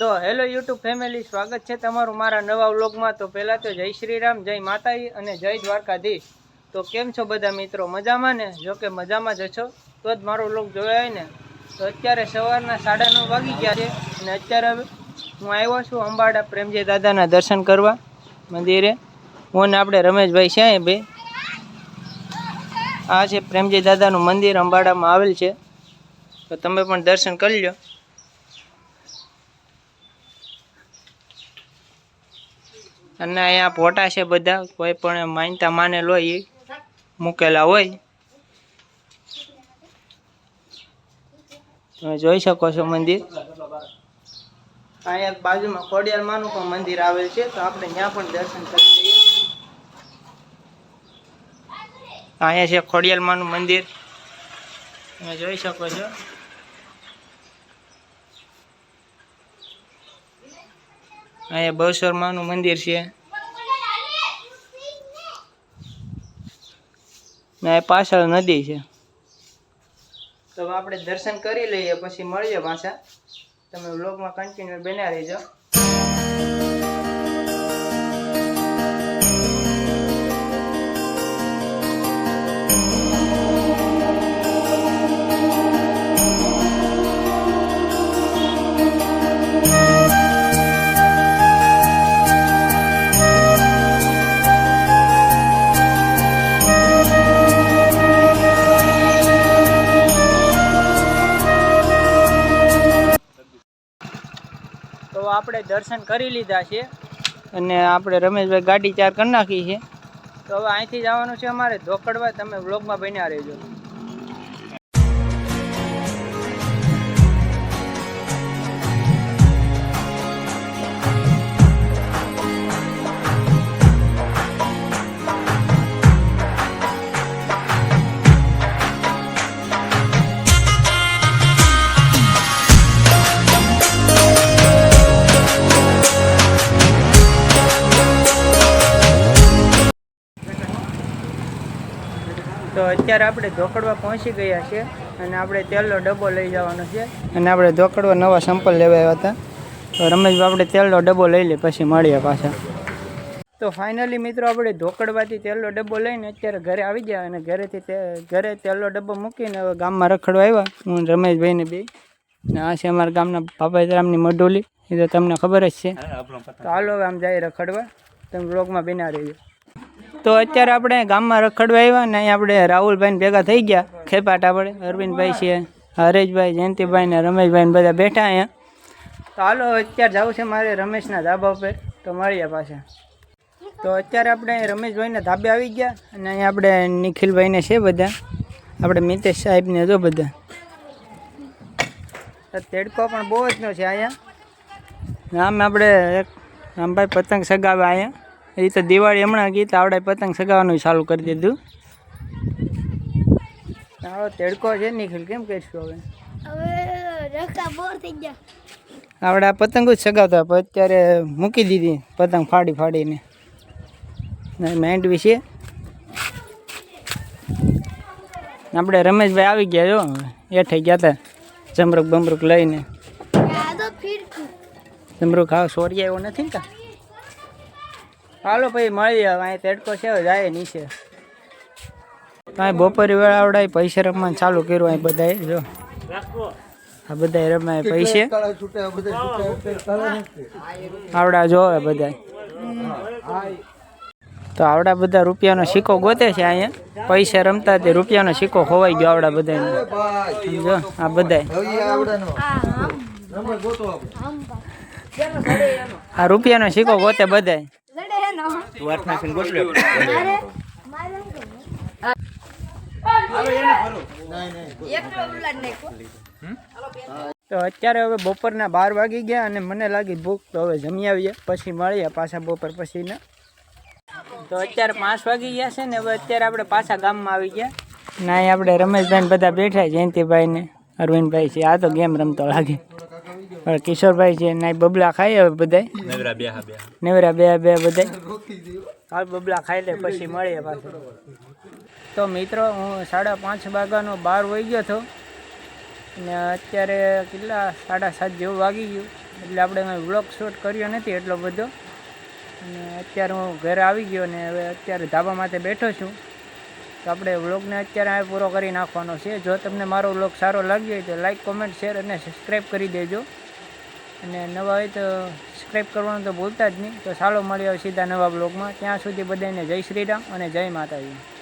તો hello YouTube family, સ્વાગત છે તમારું મારા નવા વ્લોગમાં. તો પહેલાં તો જય શ્રી રામ જય માતાજી અને જય દ્વારકાધીશ. તો કેમ છો બધા મિત્રો? મજામાં ને? જો કે મજામાં જ છો. તો જ મારો વ્લોગ જોયો હોય ને? તો અત્યારે સવારના સાડા નવ વાગી ગયા છે અને અત્યારે હું આવ્યો છું અંબાડા પ્રેમજી દાદાના દર્શન કરવા મંદિરે. હું ને આપણે રમેશભાઈ છે ભાઈ આ છે પ્રેમજી દાદાનું મંદિર અંબાડામાં આવેલ છે. તો તમે પણ દર્શન કરી લો અને અહીંયા ફોટા છે બધા, કોઈ પણ માનતા માનેલ હોય એ મૂકેલા હોય. તમે જોઈ શકો છો મંદિર. અહીંયા બાજુમાં ખોડિયાર માનું પણ મંદિર આવેલ છે, તો આપણે ત્યાં પણ દર્શન કરી લઈએ. અહીંયા છે ખોડિયાર માનું મંદિર. તમે જોઈ શકો છો. અહીંયા બહુસરમાનું મંદિર છે. ને પાછળ નદી છે. તો આપણે દર્શન કરી લઈએ, પછી મળીએ પાછા. તમે વ્લોગમાં કન્ટિન્યુ બન્યા રહેજો. તો આપણે દર્શન કરી લીધા છે અને આપણે રમેશભાઈ ગાડી ચાર કરી નાખી છે. તો હવે અહીંથી જવાનું છે અમારે ધોકડવા. તમે વ્લોગમાં બન્યા રહેજો. અત્યારે આપણે ધોકડવા પહોંચી ગયા છે અને આપણે તેલનો ડબ્બો લઈ જવાનો છે. અને આપણે ધોકડવા નવા સંપલ લેવા આવ્યા હતા. તો રમેશભાઈ આપણે તેલનો ડબ્બો લઈ લઈએ પછી મળીએ પાછા. તો ફાઇનલી મિત્રો આપણે ધોકડવાથી તેલનો ડબ્બો લઈને અત્યારે ઘરે આવી ગયા અને ઘરેથી ઘરે તેલનો ડબ્બો મૂકીને હવે ગામમાં રખડવા આવ્યા. હું રમેશભાઈને બે. ને આ છે અમારા ગામના પાપાજરામની મડોલી એ તો તમને ખબર જ છે. તો હાલો હવે આમ જાય રખડવા. તમે બ્લોગમાં બિના રહીજો તો અત્યારે આપણે ગામમાં રખડવા આવ્યા ને અહીંયા આપણે રાહુલભાઈ ભેગા થઈ ગયા. ખેપાટ આપણે અરવિંદભાઈ છે, હરેશભાઈ, જયંતિભાઈ ને રમેશભાઈ ને બધા બેઠા અહીંયા. તો હાલો અત્યારે જવું છે મારે રમેશના ધાબા ઉપર. તો મળીએ પાછા. તો અત્યારે આપણે રમેશભાઈના ધાબે આવી ગયા અને અહીંયા આપણે નિખિલભાઈને છે બધા. આપણે મિતેશ સાહેબને જો બધા. તેડકો પણ બહુ જ નો છે અહીંયા. આમ આપણે રામભાઈ પતંગ સગાવે અહીંયા એ તો દિવાળી હમણાં ગઈ તો આવડે પતંગ સગાવવાનું ચાલુ કરી દીધું. આવો તેડકો છે નિખિલ કેમ કરીશું હવે? આપણે આ પતંગો જ સગાવતા પણ અત્યારે મૂકી દીધી પતંગ ફાડી ફાડીને. મેંડવી છે. આપણે રમેશભાઈ આવી ગયા જો એઠે ગયા હતા જમરૂક બમરૂક લઈને જમરૂક હા સોરિયા એવો નથી ને કા? હાલો ભાઈ મળીએ આવે અહીં તેડકો છે જાય નીચે. કાંઈ બપોરે વેળા આવડાય પૈસા રમવાનું ચાલુ કર્યું અહીં બધાએ જો. આ બધા રમાય પૈસે. આવડા જોવે બધા તો આવડા બધા રૂપિયાનો સિક્કો ગોતે છે અહીંયા. પૈસા રમતા તે રૂપિયાનો સિક્કો ખોવાઈ ગયો આવડા બધાને. સમજો આ બધાય આ રૂપિયાનો સિક્કો ગોતે બધાય તો અત્યારે હવે બપોરના બાર વાગી ગયા અને મને લાગી ભૂખ તો હવે જમી આવીએ. પછી મળીએ પાછા બપોર પછીના. તો અત્યારે પાંચ વાગી ગયા છે ને હવે અત્યારે આપણે પાછા ગામમાં આવી ગયા. ના આપણે રમેશભાઈ બધા બેઠા જયંતિભાઈ ને અરવિંદભાઈ છે. આ તો ગેમ રમતો લાગે. કિશોરભાઈ છે ના બબલા ખાઈ હવે બધાય. નેવરા બે બે બધાય. હાલ બબલા ખાઈ લે પછી મળીએ પાછું. તો મિત્રો હું સાડા પાંચ વાગ્યાનો બાર વહી ગયો હતો ને અત્યારે કેટલા? સાડા સાત જેવું વાગી ગયું. એટલે આપણે વ્લોગ શૂટ કર્યો નથી એટલો બધો. અને અત્યારે હું ઘરે આવી ગયો ને હવે અત્યારે ધાબા માથે બેઠો છું. તો આપણે વ્લોગને અત્યારે આ પૂરો કરી નાખવાનો છે. જો તમને મારો વ્લોગ સારો લાગ્યો હોય તો લાઈક કોમેન્ટ શેર અને સબસ્ક્રાઈબ કરી દેજો. અને નવા હોય તો સબસ્ક્રાઈબ કરવાનું તો ભૂલતા જ નહીં. તો ચાલો મળીએ સીધા નવા બ્લોગમાં ત્યાં સુધી બધાને જય શ્રી રામ અને જય માતાજી.